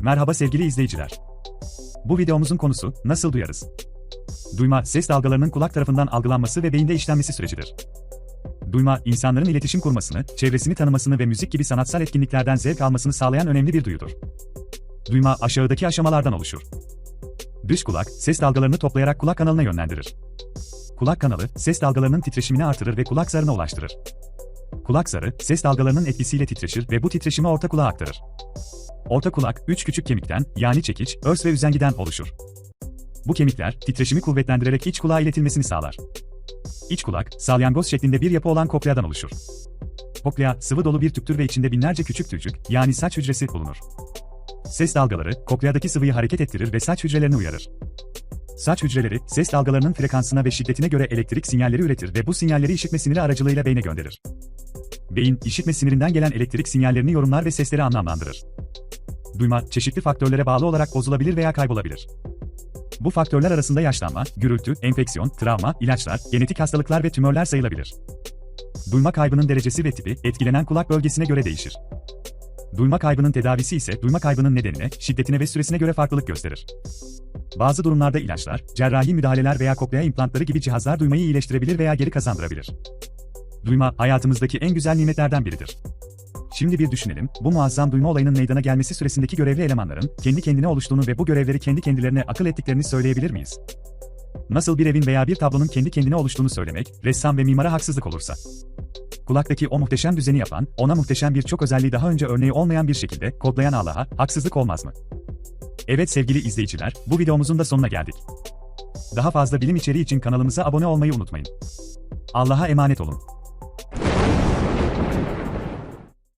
Merhaba sevgili izleyiciler. Bu videomuzun konusu nasıl duyarız? Duyma, ses dalgalarının kulak tarafından algılanması ve beyinde işlenmesi sürecidir. Duyma, insanların iletişim kurmasını, çevresini tanımasını ve müzik gibi sanatsal etkinliklerden zevk almasını sağlayan önemli bir duyudur. Duyma aşağıdaki aşamalardan oluşur. Dış kulak, ses dalgalarını toplayarak kulak kanalına yönlendirir. Kulak kanalı, ses dalgalarının titreşimini artırır ve kulak zarına ulaştırır. Kulak zarı, ses dalgalarının etkisiyle titreşir ve bu titreşimi orta kulağa aktarır. Orta kulak, üç küçük kemikten, yani çekiç, örs ve üzengiden oluşur. Bu kemikler, titreşimi kuvvetlendirerek iç kulağa iletilmesini sağlar. İç kulak, salyangoz şeklinde bir yapı olan kokleadan oluşur. Koklea, sıvı dolu bir tüptür ve içinde binlerce küçük tüycük, yani saç hücresi bulunur. Ses dalgaları, kokleadaki sıvıyı hareket ettirir ve saç hücrelerini uyarır. Saç hücreleri, ses dalgalarının frekansına ve şiddetine göre elektrik sinyalleri üretir ve bu sinyalleri işitme siniri aracılığıyla beyne gönderir. Beyin, işitme sinirinden gelen elektrik sinyallerini yorumlar ve sesleri anlamlandırır. Duyma, çeşitli faktörlere bağlı olarak bozulabilir veya kaybolabilir. Bu faktörler arasında yaşlanma, gürültü, enfeksiyon, travma, ilaçlar, genetik hastalıklar ve tümörler sayılabilir. Duyma kaybının derecesi ve tipi, etkilenen kulak bölgesine göre değişir. Duyma kaybının tedavisi ise duyma kaybının nedenine, şiddetine ve süresine göre farklılık gösterir. Bazı durumlarda ilaçlar, cerrahi müdahaleler veya koklea implantları gibi cihazlar duymayı iyileştirebilir veya geri kazandırabilir. Duyma, hayatımızdaki en güzel nimetlerden biridir. Şimdi bir düşünelim, bu muazzam duyma olayının meydana gelmesi süresindeki görevli elemanların, kendi kendine oluştuğunu ve bu görevleri kendi kendilerine akıl ettiklerini söyleyebilir miyiz? Nasıl bir evin veya bir tablonun kendi kendine oluştuğunu söylemek, ressam ve mimara haksızlık olursa. Kulaktaki o muhteşem düzeni yapan, ona muhteşem birçok özelliği daha önce örneği olmayan bir şekilde kodlayan Allah'a haksızlık olmaz mı? Evet sevgili izleyiciler, bu videomuzun da sonuna geldik. Daha fazla bilim içeriği için kanalımıza abone olmayı unutmayın. Allah'a emanet olun.